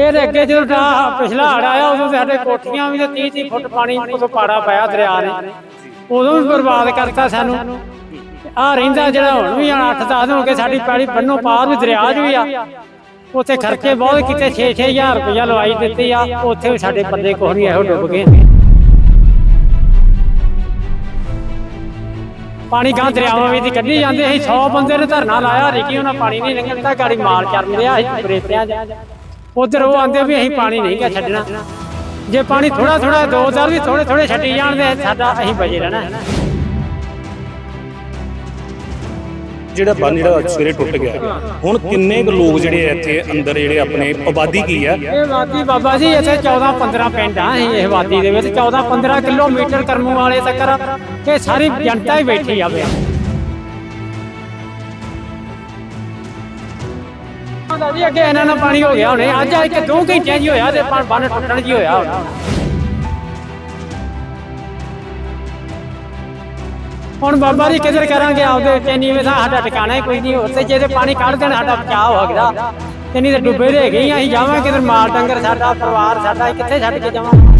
ਫਿਰ ਅੱਗੇ ਜਦੋਂ ਦਾ ਪਿਛਲਾ ਹੜ ਆਇਆ, ਉਦੋਂ ਸਾਡੇ ਕੋਠੀਆਂ ਵੀ ਤੇ 30 30 ਫੁੱਟ ਪਾਣੀ ਉਦੋਂ ਪਾੜਾ ਪਾਇਆ ਦਰਿਆ ਨੇ। ਉਦੋਂ ਵੀ ਬਰਬਾਦ ਕਰਤਾ ਸਾਨੂੰ। ਆ ਰਹਿੰਦਾ ਜਿਹੜਾ ਹੁਣ ਵੀ 8 10 ਦਿਨ ਹੋ ਗਏ ਸਾਡੀ ਪੈੜੀ ਬੰਨੋ ਪਾਰ ਵੀ ਦਰਿਆ 'ਚ ਵੀ ਆ। ਉੱਥੇ ਖਰਚੇ ਬਹੁਤ ਕੀਤੇ 6-6000 ਰੁਪਇਆ ਲਵਾਈ ਦਿੱਤੀ ਆ, ਉੱਥੇ ਵੀ ਸਾਡੇ ਬੰਦੇ ਕੁਛ ਨਹੀਂ ਇਹੋ ਡੁੱਬ ਗਏ। ਪਾਣੀ ਗਾਂ ਦਰਿਆਵਾਂ ਵਿੱਚ ਕੱਢੀ ਜਾਂਦੇ ਸੀ 100 ਬੰਦੇ ਨੇ ਧਰਨਾ ਲਾਇਆ ਰਿਕੀ ਉਹਨਾਂ ਪਾਣੀ ਨਹੀਂ ਲੰਘਣ ਦਿੱਤਾ, ਗਾੜੀ ਮਾਲ ਚਰਨ ਰਿਹਾ ਸੀ, ਬਰੇਤਿਆਂ 'ਚ। ਉਧਰ ਉਹ ਆਂਦੇ ਵੀ ਅਸੀਂ ਪਾਣੀ ਨਹੀਂ ਗਾ ਛੱਡਣਾ। ਜੇ ਪਾਣੀ ਥੋੜਾ ਥੋੜਾ ਦੋ ਦਰ ਵੀ ਥੋੜੇ ਥੋੜੇ ਛੱਡੀ ਜਾਣਦੇ ਸਾਡਾ ਅਸੀਂ ਬਜੇ ਰਹਿਣਾ। ਜਿਹੜਾ ਬੰਨ ਜਿਹੜਾ ਸਵੇਰੇ ਟੁੱਟ ਗਿਆ ਹੁਣ ਕਿੰਨੇ ਕੁ ਲੋਕ ਜਿਹੜੇ ਆ ਇੱਥੇ ਅੰਦਰ ਜਿਹੜੇ ਆਪਣੇ ਆਬਾਦੀ ਕੀ ਆ? ਇਹ ਵਾਦੀ ਬਾਬਾ ਜੀ ਇੱਥੇ 14 15 ਪਿੰਡ ਆ ਅਸੀਂ ਇਹ ਵਾਦੀ ਦੇ ਵਿੱਚ। 14 15 ਕਿਲੋਮੀਟਰ ਕਰਮੂ ਵਾਲੇ ਤੱਕ ਇਹ ਸਾਰੀ ਜਨਤਾ ਹੀ ਬੈਠੀ ਆ ਬਿਆ ਜੀ, ਅੱਗੇ ਇਹਨਾਂ ਨਾਲ ਪਾਣੀ ਹੋ ਗਿਆ ਹੁਣੇ, ਅੱਜ ਇੱਕ ਦੋ ਘੰਟਿਆਂ ਜੀ ਹੋਇਆ ਤੇ ਬੰਨ ਟੁੱਟਣ ਜੀ ਹੋਇਆ ਹੁਣ। ਹੁਣ ਬਾਬਾ ਜੀ ਕਿਧਰ ਕਰਾਂਗੇ ਆਪਦੇ ਚੈਨੀ ਵਿੱਚ ਸਾਡਾ ਟਿਕਾਣਾ ਹੀ ਕੋਈ ਨਹੀਂ, ਉੱਥੇ ਜੇ ਤੇ ਪਾਣੀ ਕੱਢ ਦੇਣ ਸਾਡਾ ਬਚਾਅ ਹੋ ਸਕਦਾ ਤੇ ਨਹੀਂ ਤੇ ਡੁੱਬੇ ਦੇ ਗਏ ਅਸੀਂ ਜਾਵਾਂਗੇ ਕਿਧਰ ਮਾਲ ਡੰਗਰ, ਸਾਡਾ ਪਰਿਵਾਰ, ਸਾਡਾ, ਕਿੱਥੇ ਛੱਡ ਕੇ ਜਾਵਾਂ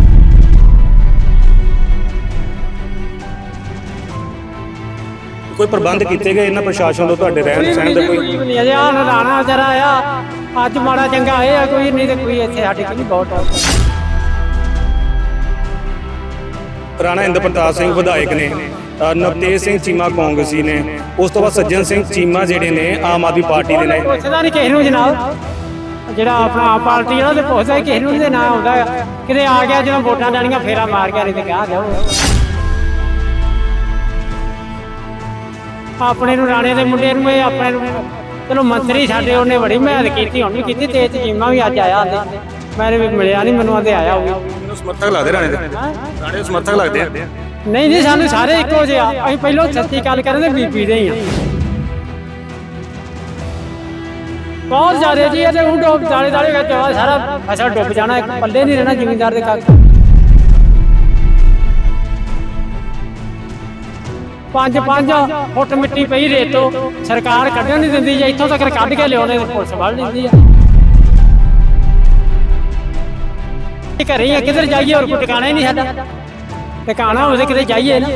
ਕੋਈ ਪ੍ਰਬੰਧ ਕੀਤੇ ਗਏ ਇਹਨਾਂ ਪ੍ਰਸ਼ਾਸਨ ਤੋਂ ਤੁਹਾਡੇ ਰਹਿਣ ਸਹਿਣ ਦਾ ਕੋਈ? ਨਹੀਂ ਅਜੇ ਆ ਰਾਣਾ ਵਿਚਾਰਾ ਆਇਆ। ਅੱਜ ਮਾੜਾ ਚੰਗਾ ਇਹ ਆ ਕੋਈ ਨਹੀਂ ਤੇ ਕੋਈ ਇੱਥੇ ਸਾਡੇ ਕੋਲ ਬਹੁਤ ਆ। ਰਾਣਾ ਇੰਦਰ ਪ੍ਰਤਾਪ ਸਿੰਘ ਵਿਧਾਇਕ ਨੇ ਨਵਤੇਜ ਸਿੰਘ ਚੀਮਾ ਕਾਂਗਰਸੀ ਨੇ ਉਸ ਤੋਂ ਬਾਅਦ ਸੱਜਣ ਸਿੰਘ ਚੀਮਾ ਜਿਹੜੇ ਨੇ ਆਮ ਆਦਮੀ ਪਾਰਟੀ ਦੇ ਨੇ। ਪੁੱਛਦਾ ਨਹੀਂ ਕਿਸੇ ਨੂੰ ਜਨਾਬ। ਜਿਹੜਾ ਆਪਣਾ ਆਪ ਪਾਰਟੀ ਵਾਲਾ ਤੇ ਪੁੱਛਦਾ ਕਿਸੇ ਨੂੰ ਨਾ ਆਉਂਦਾ। ਆ। ਕਿਤੇ ਆ ਗਿਆ ਜਦੋਂ ਵੋਟਾਂ ਲੈਣੀਆਂ ਫੇਰਾ ਮਾਰ ਗਿਆ ਨਹੀਂ ਤੇ ਕਿਹਾ ਗਿਆ ਆਪਣੇ ਨੂੰ ਰਾਣੇ ਦੇ ਮੁੰਡੇ ਨੂੰ ਇਹ ਆਪਣੇ ਨੂੰ। ਚਲੋ ਮੰਤਰੀ ਸਾਡੇ ਉਹਨੇ ਬੜੀ ਮਿਹਨਤ ਕੀਤੀ ਹੁਣ ਵੀ ਕੀਤੀ ਤੇ ਚੀਮਾ ਵੀ ਅੱਜ ਆਇਆ ਆਂਦੇ ਮੈਂ ਵੀ ਮਿਲਿਆ ਨਹੀਂ ਮੈਨੂੰ ਆਂਦੇ ਆਇਆ ਹੋਊਗਾ ਮੈਨੂੰ ਸਮਰਥਕ ਲੱਗਦੇ ਰਾਣੇ ਦੇ। ਰਾਣੇ ਦੇ ਸਮਰਥਕ ਲੱਗਦੇ ਆ। ਨਹੀਂ ਜੀ ਸਾਨੂੰ ਸਾਰੇ ਇੱਕੋ ਜਿਹੇ ਆ। ਅਸੀਂ ਪਹਿਲਾਂ ਸੱਚੀ ਗੱਲ ਕਰਦੇ ਬੀਬੀ ਦੇ ਹੀ ਆ। ਬਹੁਤ ਜ਼ਿਆਦਾ ਜੀ ਇਹਦੇ ਉਹ ਡੋਬ ਦਾਲੇ ਦਾਲੇ ਵਿੱਚ ਸਾਰਾ ਫਸਲ ਡੁੱਬ ਜਾਣਾ ਇੱਕ ਪੱਲੇ ਨਹੀਂ ਰਹਿਣਾ ਜ਼ਿਮੀਂਦਾਰ ਦੇ ਕੱਖ ਪੰਜ ਪੰਜ ਫੁੱਟ ਮਿੱਟੀ ਪਈ ਰੇਤੋਂ ਸਰਕਾਰ ਕੱਢਣ ਨਹੀਂ ਦਿੰਦੀ ਜੇ ਇੱਥੋਂ ਤੱਕ ਕੱਢ ਕੇ ਲਿਆਉਣੇ ਪੁਲਿਸ ਫੜ ਲੈਂਦੀ ਆ। ਘਰੇ ਆ, ਕਿੱਧਰ ਜਾਈਏ? ਹੋਰ ਕੋਈ ਟਿਕਾਣਾ ਹੀ ਨਹੀਂ ਸਾਡਾ। ਟਿਕਾਣਾ ਹੋਵੇ ਕਿਤੇ ਜਾਈਏ ਨਾ।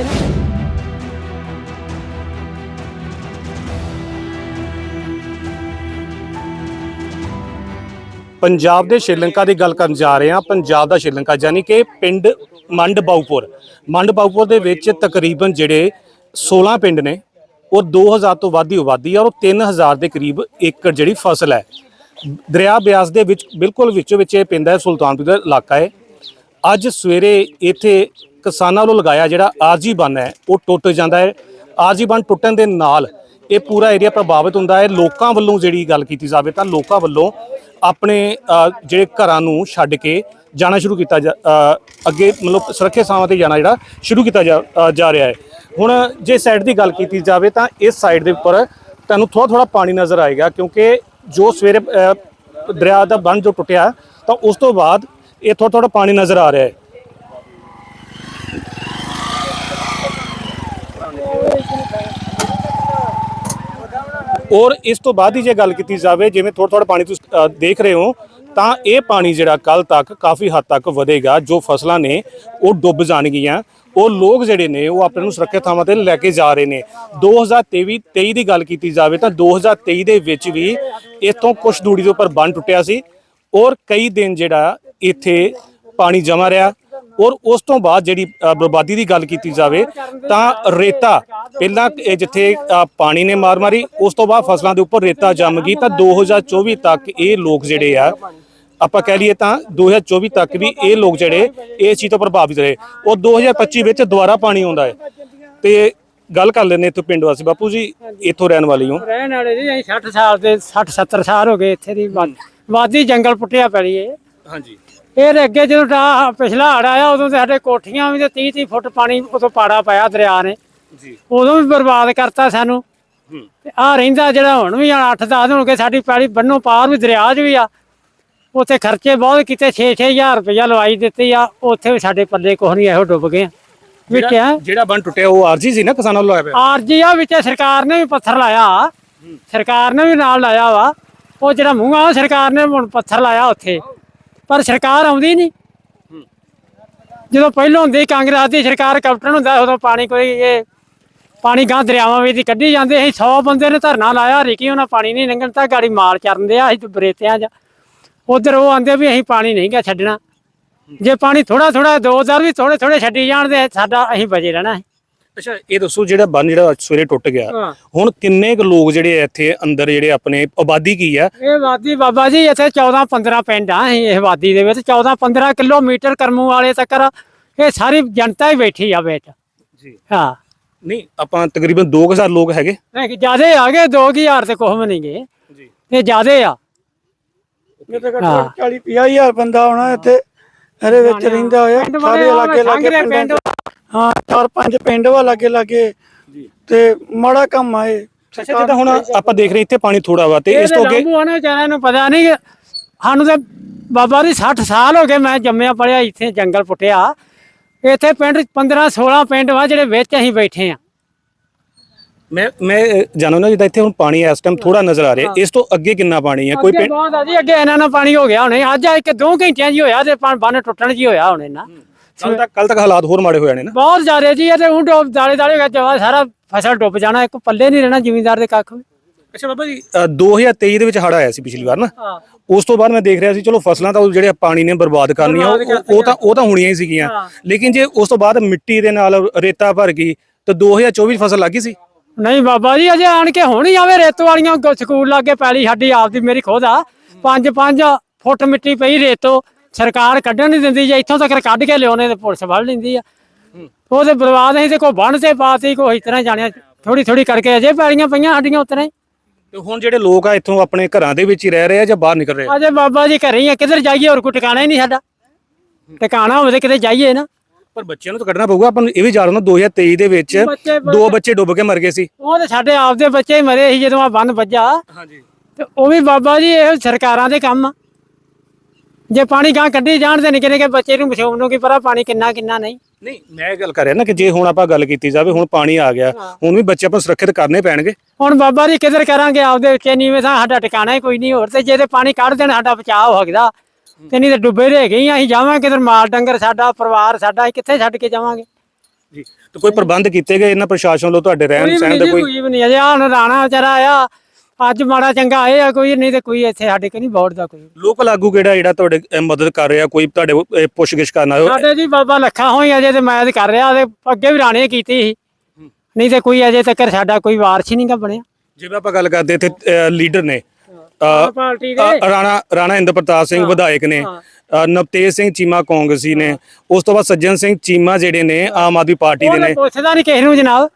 ਪੰਜਾਬ ਦੇ ਸ਼੍ਰੀਲੰਕਾ ਦੀ ਗੱਲ ਕਰਨ ਜਾ ਰਹੇ ਹਾਂ। ਪੰਜਾਬ ਦਾ ਸ਼੍ਰੀਲੰਕਾ, ਯਾਨੀ ਕਿ ਪਿੰਡ ਮੰਡ ਬਾਉਪੁਰ ਮੰਡ ਬਾਉਪੁਰ ਦੇ ਵਿੱਚ ਤਕਰੀਬਨ ਜਿਹੜੇ 16 ਪਿੰਡ ਨੇ, ਉਹ 2000 ਤੋਂ ਵੱਧ ਦੀ ਆਬਾਦੀ ਆ ਔਰ ਉਹ 3000 ਦੇ ਕਰੀਬ ਏਕੜ ਜਿਹੜੀ ਫਸਲ ਹੈ। ਦਰਿਆ ਬਿਆਸ ਦੇ ਵਿੱਚ, ਬਿਲਕੁਲ ਵਿੱਚੋਂ ਵਿੱਚ ਇਹ ਪੈਂਦਾ ਹੈ, ਸੁਲਤਾਨਪੁਰ ਦਾ ਇਲਾਕਾ ਹੈ। ਅੱਜ ਸਵੇਰੇ ਇੱਥੇ ਕਿਸਾਨਾਂ ਵੱਲੋਂ ਲਗਾਇਆ ਜਿਹੜਾ ਆਰਜੀ ਬੰਨ ਹੈ, ਉਹ ਟੁੱਟ ਜਾਂਦਾ ਹੈ। ਆਰਜੀ ਬੰਨ ਟੁੱਟਣ ਦੇ ਨਾਲ ਇਹ ਪੂਰਾ ਏਰੀਆ ਪ੍ਰਭਾਵਿਤ ਹੁੰਦਾ ਹੈ। ਲੋਕਾਂ ਵੱਲੋਂ ਜਿਹੜੀ ਗੱਲ ਕੀਤੀ ਜਾਵੇ ਤਾਂ ਲੋਕਾਂ ਵੱਲੋਂ ਆਪਣੇ ਜਿਹੜੇ ਘਰਾਂ ਨੂੰ ਛੱਡ ਕੇ ਜਾਣਾ ਸ਼ੁਰੂ ਕੀਤਾ ਜਾ- ਅੱਗੇ ਮਤਲਬ ਸੁਰੱਖਿਆ ਥਾਵਾਂ ਤੇ ਜਾਣਾ ਜਿਹੜਾ ਸ਼ੁਰੂ ਕੀਤਾ ਜਾ ਜਾ ਰਿਹਾ ਹੈ। ਹੁਣ ਜੇ ਸਾਈਡ ਦੀ ਗੱਲ ਕੀਤੀ ਜਾਵੇ ਤਾਂ ਇਸ ਸਾਈਡ ਦੇ ਉੱਪਰ ਤੁਹਾਨੂੰ ਥੋੜਾ ਥੋੜਾ ਪਾਣੀ ਨਜ਼ਰ ਆਏਗਾ ਕਿਉਂਕਿ ਜੋ ਸਵੇਰੇ ਦਰਿਆ ਦਾ ਬੰਨ ਜੋ ਟੁੱਟਿਆ ਤਾਂ ਉਸ ਤੋਂ ਬਾਅਦ ਇਹ ਥੋੜਾ ਥੋੜਾ ਪਾਣੀ ਨਜ਼ਰ ਆ ਰਿਹਾ ਹੈ। ਔਰ ਇਸ ਤੋਂ ਬਾਅਦ ਹੀ ਜੇ ਗੱਲ ਕੀਤੀ ਜਾਵੇ, ਜਿਵੇਂ ਥੋੜਾ ਥੋੜਾ ਪਾਣੀ ਤੁਸੀਂ ਦੇਖ ਰਹੇ ਹੋ, ਤਾਂ ਇਹ ਪਾਣੀ ਜਿਹੜਾ ਕੱਲ ਤੱਕ ਕਾਫੀ ਹੱਦ ਤੱਕ ਵਧੇਗਾ, ਜੋ ਫਸਲਾਂ ਨੇ ਉਹ ਡੁੱਬ ਜਾਣਗੀਆਂ। ਉਹ ਲੋਕ ਜਿਹੜੇ ਨੇ, ਉਹ ਆਪਣੇ ਨੂੰ ਸੁਰੱਖਿਅਤ ਥਾਵਾਂ ਤੇ ਲੈ ਕੇ ਜਾ ਰਹੇ ਨੇ। 2023 23 ਦੀ ਗੱਲ ਕੀਤੀ ਜਾਵੇ ਤਾਂ 2023 ਦੇ ਵਿੱਚ ਵੀ ਇੱਥੋਂ ਕੁਝ ਦੂਰੀ ਦੇ ਉੱਪਰ ਬੰਨ ਟੁੱਟਿਆ ਸੀ ਔਰ ਕਈ ਦਿਨ ਜਿਹੜਾ ਇੱਥੇ ਪਾਣੀ ਜਮਾ ਰਿਹਾ ਔਰ ਉਸ ਤੋਂ ਬਾਅਦ ਜਿਹੜੀ ਬਰਬਾਦੀ ਦੀ ਗੱਲ ਕੀਤੀ ਜਾਵੇ ਤਾਂ ਰੇਤਾ, ਪਹਿਲਾਂ ਜਿੱਥੇ ਪਾਣੀ ਨੇ ਮਾਰ ਮਾਰੀ, ਉਸ ਤੋਂ ਬਾਅਦ ਫਸਲਾਂ ਦੇ ਉੱਪਰ ਰੇਤਾ ਜੰਮ ਗਈ ਤਾਂ 2024 ਤੱਕ ਇਹ ਲੋਕ ਜਿਹੜੇ ਆ ਆਪਾਂ ਕਹਿ ਲਈਏ ਤਾਂ 2024 ਤੱਕ ਵੀ ਇਹ ਲੋਕ ਜਿਹੜੇ ਇਸ ਚੀਜ਼ ਤੋਂ ਪ੍ਰਭਾਵਿਤ ਰਹੇ। ਔਰ 2025 ਵਿੱਚ ਦੁਬਾਰਾ ਪਾਣੀ ਆਉਂਦਾ ਹੈ। ਤੇ ਗੱਲ ਕਰ ਲੈਂਦੇ ਇੱਥੋਂ ਪਿੰਡ ਵਾਸੀ। ਬਾਪੂ ਜੀ ਇੱਥੋਂ ਰਹਿਣ ਵਾਲੀ ਹੋ। ਰਹਿਣ ਵਾਲੇ ਜੀ ਅਸੀਂ 60 ਸਾਲ ਦੇ 60 70 ਸਾਲ ਹੋ ਗਏ ਇੱਥੇ ਦੀ ਵਾਦੀ ਜੰਗਲ ਪੁੱਟਿਆ ਪੜੀ ਏ ਹਾਂਜੀ। ਇਹ ਤੇ ਅੱਗੇ ਜਦੋਂ ਦਾ ਪਿਛਲਾ ਹੜ ਆਇਆ ਉਦੋਂ ਤੇ ਸਾਡੇ ਕੋਠੀਆਂ ਵੀ ਤੇ 30 30 ਫੁੱਟ ਪਾਣੀ ਉਦੋਂ ਪਾੜਾ ਪਾਇਆ ਦਰਿਆ ਨੇ। ਜੀ। ਉਦੋਂ ਵੀ ਬਰਬਾਦ ਕਰਤਾ ਸਾਨੂੰ। ਹੂੰ। ਤੇ ਆ ਰਹਿੰਦਾ ਜਿਹੜਾ ਹੁਣ ਵੀ 8 10 ਦਿਨ ਹੋ ਗਏ ਸਾਡੀ ਪੈੜੀ ਬੰਨੋ ਪਾਰ ਵੀ ਦਰਿਆ 'ਚ ਵੀ ਆ। ਉੱਥੇ ਖਰਚੇ ਬਹੁਤ ਕੀਤੇ 6-6000 ਰੁਪਇਆ ਲਵਾਈ ਦਿੱਤੀ ਆ ਉੱਥੇ ਵੀ ਸਾਡੇ ਪੱਲੇ ਕੁਛ ਨਹੀਂ ਇਹੋ ਡੁੱਬ ਗਏ ਵਿੱਚ ਆ ਜਿਹੜਾ ਬੰਨ ਟੁੱਟਿਆ ਉਹ ਆਰਜੀ ਸੀ ਨਾ ਕਿਸਾਨਾਂ ਆਇਆ ਪਿਆ? ਆਰਜੀ ਆ ਵਿੱਚ ਸਰਕਾਰ ਨੇ ਵੀ ਪੱਥਰ ਲਾਇਆ ਸਰਕਾਰ ਨੇ ਵੀ ਨਾਲ ਲਾਇਆ ਵਾ। ਉਹ ਜਿਹੜਾ ਮੂੰਹ ਆ ਸਰਕਾਰ ਨੇ ਹੁਣ ਪੱਥਰ ਲਾਇਆ ਉੱਥੇ। ਪਰ ਸਰਕਾਰ ਆਉਂਦੀ ਨਹੀਂ। ਜਦੋਂ ਪਹਿਲਾਂ ਹੁੰਦੀ ਕਾਂਗਰਸ ਦੀ ਸਰਕਾਰ ਕੈਪਟਨ ਹੁੰਦਾ ਉਦੋਂ ਪਾਣੀ ਕੋਈ ਇਹ ਪਾਣੀ ਗਾਂ ਦਰਿਆਵਾਂ ਵਿੱਚ ਕੱਢੀ ਜਾਂਦੇ ਸੀ। 100 ਬੰਦੇ ਨੇ ਧਰਨਾ ਲਾਇਆ ਰਿਕੀ ਉਹਨਾਂ ਪਾਣੀ ਨਹੀਂ ਲੰਘਣ ਤਾਂ ਗਾੜੀ ਮਾਲ ਚਰਨ ਆ ਅਸੀਂ ਬਰੇਤਿਆਂ 'ਚ ਉਧਰ ਉਹ ਆਂਦੇ ਵੀ ਅਸੀਂ ਪਾਣੀ ਨਹੀਂ ਗਾ ਛੱਡਣਾ। ਜੇ ਪਾਣੀ ਥੋੜਾ ਥੋੜਾ ਦੋ ਦਰ ਵੀ ਥੋੜੇ ਥੋੜੇ ਛੱਡੀ ਜਾਣਦੇ ਸਾਡਾ ਅਸੀਂ ਬਜੇ ਰਹਿਣਾ ਹੈ ਅੱਛਾ ਇਹ ਦੱਸੋ ਜਿਹੜਾ ਬੰਨ ਜਿਹੜਾ ਸਵੇਰੇ ਟੁੱਟ ਗਿਆ। ਹੁਣ ਕਿੰਨੇ ਕੁ ਲੋਕ ਜਿਹੜੇ ਇੱਥੇ ਅੰਦਰ ਜਿਹੜੇ ਆਪਣੇ ਆਬਾਦੀ ਕੀ ਆ? ਇਹ ਵਾਦੀ ਬਾਬਾ ਜੀ ਇੱਥੇ 14 15 ਪਿੰਡ ਆ ਇਹ ਵਾਦੀ ਦੇ ਵਿੱਚ। 14 15 ਕਿਲੋਮੀਟਰ ਕਰਮੂ ਵਾਲੇ ਤੱਕ ਇਹ ਸਾਰੀ ਜਨਤਾ ਹੀ ਬੈਠੀ ਆ ਵਿੱਚ। ਜੀ। ਹਾਂ। ਨਹੀਂ ਆਪਾਂ ਤਕਰੀਬਨ 2000 ਲੋਕ ਹੈਗੇ। ਨਹੀਂ ਜਿਆਦੇ ਆ ਗਏ 2000 ਤੇ ਕੁਛ ਵੀ ਨਹੀਂ ਗਏ। ਜੀ। ਇਹ ਜਿਆਦੇ ਆ। ਇਹ ਤਾਂ ਘੱਟੋ ਹਾਂ। ਘੱਟ 40 ਹਜ਼ਾਰ ਬੰਦਾ ਹੋਣਾ ਇੱਥੇ ਇਹਦੇ ਵਿੱਚ ਰਹਿੰਦਾ ਹੋਇਆ। ਪਿੰਡ ਸਾਰੇ ਬੜੇ ਲਾਗੇ ਲਾਗੇ ਸੰਘਰੇ ਪਿੰਡ ਪਿੰਡ ਹਾਂ ਚਾਰ ਪੰਜ ਪਿੰਡ ਵਾ ਲਾਗੇ ਲਾਗੇ। ਜੀ। ਤੇ ਮਾੜਾ ਕੰਮ ਆ ਇਹ। ਅੱਛਾ ਜਿੱਦਾਂ ਹੁਣ ਆਪਾਂ ਦੇਖ ਰਹੇ ਇੱਥੇ ਪਾਣੀ ਥੋੜਾ ਵਾ ਤੇ ਇਸ ਤੋਂ ਅੱਗੇ ਲੰਬੂ ਆਣੇ ਵਿਚਾਰਿਆਂ ਨੂੰ ਪਤਾ ਨਹੀਂ ਸਾਨੂੰ ਤੇ ਬਾਬਾ ਦੀ 60 ਸਾਲ ਹੋ ਗਏ ਮੈਂ ਜੰਮਿਆ ਪੜਿਆ ਇੱਥੇ ਜੰਗਲ ਪੁੱਟਿਆ। ਇੱਥੇ ਪਿੰਡ 15 16 ਪਿੰਡ ਵਾ ਜਿਹੜੇ ਵਿੱਚ ਅਸੀਂ ਬੈਠੇ ਆ। ਮੈਂ ਮੈਂ ਜਾਣੋ ਨਾ ਜਿੱਦਾਂ ਇੱਥੇ ਹੁਣ ਪਾਣੀ ਇਸ ਟਾਈਮ ਥੋੜਾ ਨਜ਼ਰ ਆ ਰਿਹਾ। ਇਸ ਤੋਂ ਅੱਗੇ ਕਿੰਨਾ ਪਾਣੀ ਹੈ ਕੋਈ ਅੱਗੇ ਪਿੰਡ ਬਹੁਤ ਆ ਜੀ ਅੱਗੇ ਇਹਨਾਂ ਨਾਲ ਪਾਣੀ ਹੋ ਗਿਆ ਹੁਣੇ। ਅੱਜ ਇੱਕ ਦੋ ਘੰਟਿਆਂ ਜੀ ਹੋਇਆ ਤੇ ਪਾ- ਬੰਨ ਟੁੱਟਣ ਜੀ ਹੋਇਆ ਹੁਣੇ ਨਾ ਕੱਲ ਤੱਕ ਕੱਲ ਤੱਕ ਹਾਲਾਤ ਹੋਰ ਮਾੜੇ ਹੋ ਜਾਣੇ ਨਾ। ਬਹੁਤ ਜ਼ਿਆਦਾ ਜੀ ਇਹ ਤੇ ਉਹ ਡੁੱਬ ਦਾਲੇ ਦਾਲੇ ਵਿੱਚ ਵਾ ਸਾਰਾ ਫਸਲ ਡੁੱਬ ਜਾਣਾ ਇੱਕ ਪੱਲੇ ਨਹੀਂ ਰਹਿਣਾ ਜ਼ਿਮੀਂਦਾਰ ਦੇ ਕੱਖ ਵੀ। ਅੱਛਾ ਬਾਬਾ ਜੀ ਅ, 2023 ਦੇ ਵਿੱਚ ਹੜ ਆਇਆ ਸੀ ਪਿਛਲੀ ਵਾਰ ਨਾ। ਹਾਂ। ਉਸ ਤੋਂ ਬਾਅਦ ਮੈਂ ਦੇਖ ਰਿਹਾ ਸੀ ਚਲੋ ਫਸਲਾਂ ਤਾਂ ਉਹ ਜਿਹੜੇ ਪਾਣੀ ਨੇ ਬਰਬਾਦ ਕਰਨੀਆਂ ਉਹ- ਉਹ ਉਹ ਤਾਂ ਉਹ ਤਾਂ ਹੋਣੀਆਂ ਹੀ ਸੀਗੀਆਂ। ਹਾਂ। ਲੇਕਿਨ ਜੇ ਉਸ ਤੋਂ ਬਾਅਦ ਮਿੱਟੀ ਦੇ ਨਾਲ ਰੇਤਾ ਭਰ ਗਈ ਤਾਂ 2024 ਫਸਲ ਲੱਗੀ ਸੀ। ਨਹੀਂ ਬਾਬਾ ਜੀ ਅਜੇ ਆਣ ਕੇ ਹੁਣ ਹੀ ਆਵੇ ਰੇਤੋ ਵਾਲੀਆਂ ਸਕੂਲ ਲਾਗੇ ਪੈਲੀ ਸਾਡੀ ਆਪਦੀ ਮੇਰੀ ਖੁਦ ਆ। ਪੰਜ ਪੰਜ ਫੁੱਟ ਮਿੱਟੀ ਪਈ ਰੇਤੋ ਸਰਕਾਰ ਕੱਢਣ ਨਹੀਂ ਦਿੰਦੀ ਜੇ ਇੱਥੋਂ ਤੱਕ ਕੱਢ ਕੇ ਲਿਆਉਣੇ ਤੇ ਪੁਲਿਸ ਵੜ ਲੈਂਦੀ ਆ। ਉਹਦੇ ਬਰਬਾਦ ਅਸੀਂ ਤੇ ਕੋਈ ਬੰਨ ਤੇ ਪਾਤੀ ਕੋਈ ਇਸ ਤਰ੍ਹਾਂ ਜਾਣਿਆ। ਥੋੜੀ ਥੋੜੀ ਕਰਕੇ ਅਜੇ ਪੈਲੀਆਂ ਪਈਆਂ ਸਾਡੀਆਂ ਉਤਰੇ ਹੀ। ਤੇ ਹੁਣ ਜਿਹੜੇ ਲੋਕ ਆ ਇੱਥੋਂ ਆਪਣੇ ਘਰਾਂ ਦੇ ਵਿੱਚ ਹੀ ਰਹਿ ਰਹੇ ਆ ਜਾਂ ਬਾਹਰ ਨਿਕਲ ਰਹੇ ਆ? ਅਜੇ ਬਾਬਾ ਜੀ ਘਰੇ ਹੀ ਆ ਕਿੱਧਰ ਜਾਈਏ ਹੋਰ ਕੋਈ ਟਿਕਾਣਾ ਹੀ ਨਹੀਂ ਸਾਡਾ। ਟਿਕਾਣਾ ਹੋਵੇ ਤੇ ਕਿਤੇ ਜਾਈਏ ਨਾ। ਪਰ ਬੱਚਿਆਂ ਨੂੰ ਤਾਂ ਕੱਢਣਾ ਪਊਗਾ ਆਪਾਂ ਨੂੰ ਇਹ ਵੀ ਯਾਦ ਹੋਣਾ 2023 ਦੇ ਵਿੱਚ ਬੱਚੇ ਦੋ ਬੱਚੇ ਡੁੱਬ ਕੇ ਮਰ ਗਏ ਸੀ। ਉਹ ਤੇ ਸਾਡੇ ਆਪਦੇ ਬੱਚੇ ਹੀ ਮਰੇ ਸੀ ਜਦੋਂ ਆ ਬੰਨ ਵੱਜਾ। ਹਾਂਜੀ। ਤੇ ਉਹ ਵੀ ਬਾਬਾ ਜੀ ਇਹ ਸਰਕਾਰਾਂ ਦੇ ਕੰਮ ਆ। ਜੇ ਪਾਣੀ ਗਾਂ ਕੱਢੀ ਜਾਣ ਤੇ ਨਿੱਕੇ ਨਿੱਕੇ ਬੱਚੇ ਨੂੰ ਮਸ਼ੂਮ ਨੂੰ ਕੀ ਪਤਾ ਪਾਣੀ ਕਿੰਨਾ ਕਿੰਨਾ ਨਹੀਂ। ਨਹੀਂ ਮੈਂ ਇਹ ਗੱਲ ਕਰ ਰਿਹਾ ਨਾ ਕਿ ਜੇ ਹੁਣ ਆਪਾਂ ਗੱਲ ਕੀਤੀ ਜਾਵੇ ਹੁਣ ਪਾਣੀ ਆ ਗਿਆ ਹੁਣ ਵੀ ਬੱਚੇ ਆਪਾਂ ਨੂੰ ਸੁਰੱਖਿਅਤ ਕਰਨੇ ਪੈਣਗੇ। ਹੁਣ ਬਾਬਾ ਜੀ ਕਿੱਧਰ ਕਰਾਂਗੇ ਆਪਦੇ ਉੱਚੇ ਨੀਵੇਂ ਥਾਂ ਸਾਡਾ ਟਿਕਾਣਾ ਹੀ ਕੋਈ ਨਹੀਂ ਹੋਰ ਤੇ ਜੇ ਤੇ ਪਾਣੀ ਕੱਢ ਦੇਣ ਸਾਡਾ ਬਚਾਅ ਹੋ ਸਕਦਾ। ਤੇ ਨਹੀਂ ਤੇ ਡੁੱਬੇ ਰਹਿ ਗਏ ਅਸੀਂ ਜਾਵਾਂਗੇ ਕਿਧਰ ਮਾਲ ਡੰਗਰ ਸਾਡਾ ਪਰਿਵਾਰ ਸਾਡਾ ਅਸੀਂ ਕਿੱਥੇ ਛੱਡ ਕੇ ਜਾਵਾਂਗੇ? ਜੀ ਤੇ ਕੋਈ ਪ੍ਰਬੰਧ ਕੀਤੇ ਗਏ ਇਹਨਾਂ ਪ੍ਰਸ਼ਾਸਨ ਵੱਲੋਂ ਤੁਹਾਡੇ ਰਹਿਣ ਸਹਿਣ ਦਾ ਕੋਈ? ਕੋਈ ਵੀ ਨਹੀਂ ਅਜੇ ਹੁਣ ਰਾਣਾ ਵਿਚਾਰਾ ਆਇਆ ਅੱਜ ਮਾੜਾ ਚੰਗਾ ਆਏ ਆ ਕੋਈ ਨਹੀਂ ਤੇ ਕੋਈ ਇੱਥੇ ਸਾਡੇ ਕੋਲ ਨਹੀਂ ਬੋਰਡ ਦਾ ਕੋਈ। ਲੋਕਲ ਆਗੂ ਕਿਹੜਾ ਜਿਹੜਾ ਤੁਹਾਡੇ ਅਹ, ਮਦਦ ਕਰ ਰਿਹਾ ਕੋਈ ਤੁਹਾਡੇ ਅਹ, ਪੁੱਛਗਿੱਛ ਕਰਨ ਆਇਆ ਸਾਡੇ ਜੀ ਬਾਬਾ ਲੱਖਾ ਹੋਈ ਅਜੇ ਤੇ ਮੈਂ ਤੇ ਕਰ ਰਿਹਾ ਤੇ ਅੱਗੇ ਵੀ ਰਾਣੇ ਕੀਤੀ ਸੀ। ਨਹੀਂ ਤੇ ਕੋਈ ਅਜੇ ਤੱਕ ਸਾਡਾ ਕੋਈ ਵਾਰਸ ਹੀ ਨਹੀਂਗਾ ਬਣਿਆ। ਜਿਵੇਂ ਆਪਾਂ ਗੱਲ ਕਰਦੇ ਇੱਥੇ ਲੀਡਰ ਨੇ ਪਾਰਟੀ ਰਾਣਾ ਰਾਣਾ ਇੰਦਰ ਪ੍ਰਤਾਪ ਸਿੰਘ ਵਿਧਾਇਕ ਨੇ ਨਵਤੇਜ ਸਿੰਘ ਚੀਮਾ ਕਾਂਗਰਸੀ ਨੇ ਉਸ ਤੋਂ ਬਾਅਦ ਸੱਜਣ ਸਿੰਘ ਚੀਮਾ ਜਿਹੜੇ ਨੇ ਆਮ ਆਦਮੀ ਪਾਰਟੀ ਦੇ ਉਹ ਨੇ। ਪੁੱਛਦਾ ਨਹੀਂ ਕਿਸੇ ਨੂੰ ਜਨਾਬ।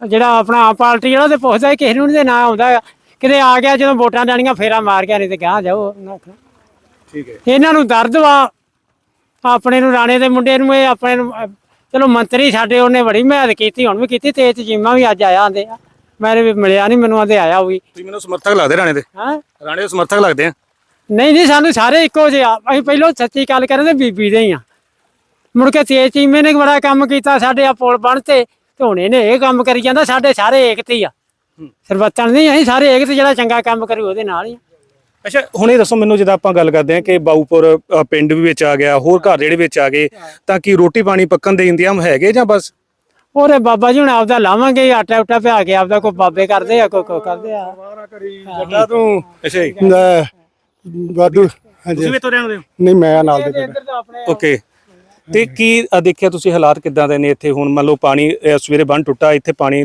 ਜਿਹੜਾ ਆਪਣਾ ਆਪ ਪਾਰਟੀ ਵਾਲਾ ਤੇ ਪੁੱਛਦਾ ਹੀ ਕਿਸੇ ਨੂੰ ਨਹੀਂ ਤੇ ਨਾ ਆਉਂਦਾ। ਕਿਤੇ ਆ ਗਿਆ ਜਦੋਂ ਵੋਟਾਂ ਦੇਣੀਆਂ ਫੇਰਾ ਮਾਰ ਗਿਆ ਨਹੀਂ ਤੇ ਗਾਂ ਜਾਓ। ਉਹਨਾਂ ਆਖਣਾ। ਠੀਕ ਹੈ। ਇਹਨਾਂ ਨੂੰ ਦਰਦ ਵਾ। ਆਪਣੇ ਨੂੰ ਰਾਣੇ ਦੇ ਮੁੰਡੇ ਨੂੰ ਇਹ ਆਪਣੇ ਨੂੰ ਅਹ, ਚਲੋ ਮੰਤਰੀ ਸਾਡੇ ਉਹਨੇ ਬੜੀ ਮਿਹਨਤ ਕੀਤੀ ਹੁਣ ਵੀ ਕੀਤੀ ਤੇ ਚੀਮਾ ਵੀ ਅੱਜ ਆਇਆ ਆਂਦੇ ਆ। ਵੀ ਮਿਲਿਆ ਨਹੀਂ ਮੈਨੂੰ ਆਂਦੇ ਆਇਆ ਵੀ। ਤੁਸੀਂ ਮੈਨੂੰ ਸਮਰਥਕ ਲੱਗਦੇ ਰਾਣੇ ਦੇ? ਹਾਂ? ਰਾਣੇ ਦੇ ਸਮਰਥਕ ਲੱਗਦੇ ਆ? ਨਹੀਂ ਨਹੀਂ ਸਾਨੂੰ ਸਾਰੇ ਇੱਕੋ ਜਿਹੇ ਆ। ਅਸੀਂ ਪਹਿਲਾਂ ਸੱਚੀ ਗੱਲ ਕਰਾਂ ਤੇ ਬੀਬੀ ਦੇ ਹੀ ਆ। ਮੁੜ ਕੇ ਤੇਜ ਚੀਮੇ ਨੇ ਬੜਾ ਕੰਮ ਕੀਤਾ ਸਾਡੇ ਆ ਪੁਲ ਬਣ ਤੇ ਤੇ ਹੁਣ ਇਹਨੇ ਇਹ ਕੰਮ ਕਰੀ ਜਾਂਦਾ ਸਾਡੇ ਸਾਰੇ ਏਕਤ ਹੀ ਆ। ਸਰਬੱਤਨ ਨਹੀਂ ਅਸੀਂ ਸਾਰੇ ਏਕਤ ਜਿਹੜਾ ਚੰਗਾ ਕੰਮ ਕਰੂ ਉਹਦੇ ਨਾਲ ਹੀ ਆ। ਅੱਛਾ ਹੁਣ ਇਹ ਦੱਸੋ ਮੈਨੂੰ ਜਦੋਂ ਆਪਾਂ ਗੱਲ ਕਰਦੇ ਹਾਂ ਕਿ ਬਾਊਪੁਰ ਅ, ਪਿੰਡ ਵੀ ਵਿੱਚ ਆ ਗਿਆ ਹੋਰ ਘਰ ਜਿਹੜੇ ਵਿੱਚ ਆ ਗਏ ਤਾਂ ਕੀ ਰੋਟੀ ਪਾਣੀ ਪੱਕਣ ਦੇ ਇੰਤਜ਼ਾਮ ਹੈਗੇ ਜਾਂ ਬਸ? ਉਹਰੇ ਬਾਬਾ ਜੀ ਹੁਣ ਆਪਦਾ ਲਾਵਾਂਗੇ ਆਟਾ ਉਟਾ ਪਿਆ ਕੇ ਆਪਦਾ ਕੋਈ ਬਾਬੇ ਕਰਦੇ ਆ ਕੋਈ ਕੋਈ ਕਰਦੇ ਆ। ਜੱਟਾ ਤੂੰ। ਅੱਛਾ ਜੀ। ਲੈ, ਵਾਧੂ। ਹਾਂਜੀ ਤੁਸੀਂ ਵੀ ਤੋਂ ਰਹਿੰਦੇ ਹੋ? ਨਹੀਂ ਮੈਂ ਨਾਲ ਦੇ ਪਿੰਡ ਇੱਧਰ ਤਾਂ ਆਪਣੇ ਓਕੇ। ਤੇ ਕੀ ਦੇਖਿਆ ਤੁਸੀਂ ਹਾਲਾਤ ਕਿੱਦਾਂ ਦੇ ਨੇ ਇੱਥੇ? ਹੁਣ ਮੰਨ ਲਓ ਪਾਣੀ ਸਵੇਰੇ ਬੰਨ ਟੁੱਟਾ ਇੱਥੇ ਪਾਣੀ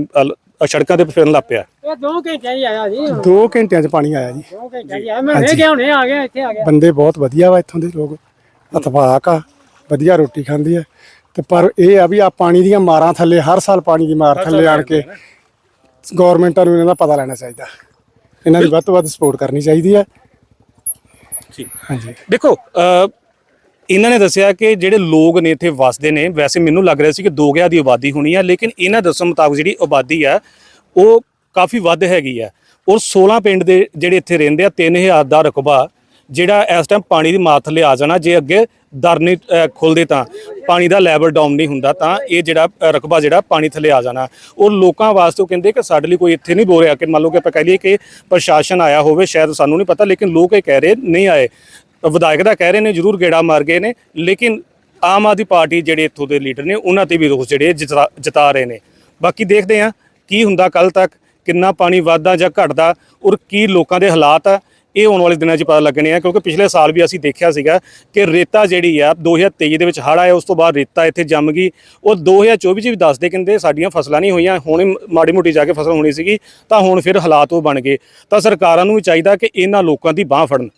ਸੜਕਾਂ ਤੇ ਫਿਰਨ ਲੱਗ ਪਿਆ। ਇਹ ਦੋ ਘੰਟੇ ਹੀ ਆਇਆ ਜੀ। ਦੋ 2 ਘੰਟਿਆਂ 'ਚ ਪਾਣੀ ਆਇਆ ਜੀ। ਘੰਟੇ ਹੀ ਆਇਆ। ਮੈਂ ਵੇਖ ਗਿਆ ਹੁਣੇ ਆ ਗਿਆ ਇੱਥੇ ਆ ਗਿਆ। ਬੰਦੇ ਬਹੁਤ ਵਧੀਆ ਵਾ ਇੱਥੋਂ ਦੇ ਲੋਕ। ਇਤਫਾਕ ਆ ਵਧੀਆ ਰੋਟੀ ਖਾਂਦੀ ਆ। ਤੇ ਪਰ ਇਹ ਆ ਵੀ ਆ ਪਾਣੀ ਦੀਆਂ ਮਾਰਾਂ ਥੱਲੇ ਹਰ ਸਾਲ ਪਾਣੀ ਦੀ ਮਾਰ ਥੱਲੇ ਆਣ ਕੇ ਗਵਰਨਮੈਂਟਾਂ ਨੂੰ। ਇਹਨਾਂ ਦਾ ਪਤਾ ਲੈਣਾ ਚਾਹੀਦਾ। ਇਹਨਾਂ ਦੀ ਵੱਧ ਤੋਂ ਵੱਧ ਸਪੋਰਟ ਕਰਨੀ ਚਾਹੀਦੀ ਆ ਠੀਕ ਹਾਂਜੀ। ਦੇਖੋ ਇਹਨਾਂ ਨੇ ਦੱਸਿਆ ਕਿ ਜਿਹੜੇ ਲੋਕ ਨੇ ਇੱਥੇ ਵਸਦੇ ਨੇ ਵੈਸੇ ਮੈਨੂੰ ਲੱਗ ਰਿਹਾ ਸੀ ਕਿ 2000 ਦੀ ਆਬਾਦੀ ਹੋਣੀ ਹੈ ਲੇਕਿਨ ਇਹਨਾਂ ਦੱਸਣ ਮੁਤਾਬਕ ਜਿਹੜੀ ਆਬਾਦੀ ਆ ਉਹ ਕਾਫੀ ਵੱਧ ਹੈਗੀ ਆ। ਔਰ 16 ਪਿੰਡ ਦੇ ਜਿਹੜੇ ਇੱਥੇ ਰਹਿੰਦੇ ਆ 3000 ਦਾ ਰਕਬਾ ਜਿਹੜਾ ਇਸ ਟਾਈਮ ਪਾਣੀ ਦੀ ਮਾਰ ਥੱਲੇ ਆ ਜਾਣਾ ਜੇ ਅੱਗੇ ਦਰ ਨਹੀਂ ਅ, ਖੁੱਲਦੇ ਤਾਂ ਪਾਣੀ ਦਾ ਲੈਵਲ ਡਾਊਨ ਨਹੀਂ ਹੁੰਦਾ ਤਾਂ ਇਹ ਜਿਹੜਾ ਰਕਬਾ ਜਿਹੜਾ ਪਾਣੀ ਥੱਲੇ ਆ ਜਾਣਾ। ਔਰ ਲੋਕਾਂ ਵਾਸਤੇ ਉਹ ਕਹਿੰਦੇ ਕਿ ਸਾਡੇ ਲਈ ਕੋਈ ਇੱਥੇ ਨਹੀਂ ਬੋਲ ਰਿਹਾ ਕਿ ਮੰਨ ਲਓ ਕਿ ਆਪਾਂ ਕਹਿ ਲਈਏ ਕਿ ਪ੍ਰਸ਼ਾਸਨ ਆਇਆ ਹੋਵੇ ਸ਼ਾਇਦ ਸਾਨੂੰ ਨਹੀਂ ਪਤਾ ਲੇਕਿਨ ਲੋਕ ਇਹ ਕਹਿ ਰਹੇ ਨਹੀਂ ਆਏ। ਵਿਧਾਇਕ ਦਾ ਕਹਿ ਰਹੇ ਨੇ ਜ਼ਰੂਰ ਗੇੜਾ ਮਾਰ ਗਏ ਨੇ ਲੇਕਿਨ ਆਮ ਆਦਮੀ ਪਾਰਟੀ ਜਿਹੜੇ ਇੱਥੋਂ ਦੇ ਲੀਡਰ ਨੇ ਉਹਨਾਂ ਤੇ ਵੀ ਰੋਸ ਜਿਹੜੇ ਜਤਾ ਜਤਾ ਰਹੇ ਨੇ। ਬਾਕੀ ਦੇਖਦੇ ਹਾਂ ਕੀ ਹੁੰਦਾ ਕੱਲ ਤੱਕ ਕਿੰਨਾ ਪਾਣੀ ਵੱਧਦਾ ਜਾਂ ਘਟਦਾ ਔਰ ਕੀ ਲੋਕਾਂ ਦੇ ਹਾਲਾਤ ਆ। ਇਹ ਆਉਣ ਵਾਲੇ ਦਿਨਾਂ 'ਚ ਪਤਾ ਲੱਗਣੇ ਆ, ਕਿਉਂਕਿ ਪਿਛਲੇ ਸਾਲ ਵੀ ਅਸੀਂ ਦੇਖਿਆ ਸੀਗਾ ਕਿ ਰੇਤਾ ਜਿਹੜੀ ਆ 2023 ਦੇ ਵਿੱਚ ਹੜ੍ਹ ਆਇਆ, ਉਸ ਤੋਂ ਬਾਅਦ ਰੇਤਾ ਇੱਥੇ ਜੰਮ ਗਈ। ਉਹ 2024 'ਚ ਵੀ ਦੱਸਦੇ ਕਹਿੰਦੇ ਸਾਡੀਆਂ ਫਸਲਾਂ ਨਹੀਂ ਹੋਈਆਂ, ਹੁਣ ਮਾੜੀ ਮੋਟੀ ਜਾ ਕੇ ਫਸਲ ਹੋਣੀ ਸੀਗੀ, ਤਾਂ ਹੁਣ ਫਿਰ ਹਾਲਾਤ ਉਹ ਬਣ ਗਏ। ਤਾਂ ਸਰਕਾਰਾਂ ਨੂੰ ਵੀ ਚਾਹੀਦਾ ਕਿ ਇਹਨਾਂ ਲੋਕਾਂ ਦੀ ਬਾਹ ਫੜਨ।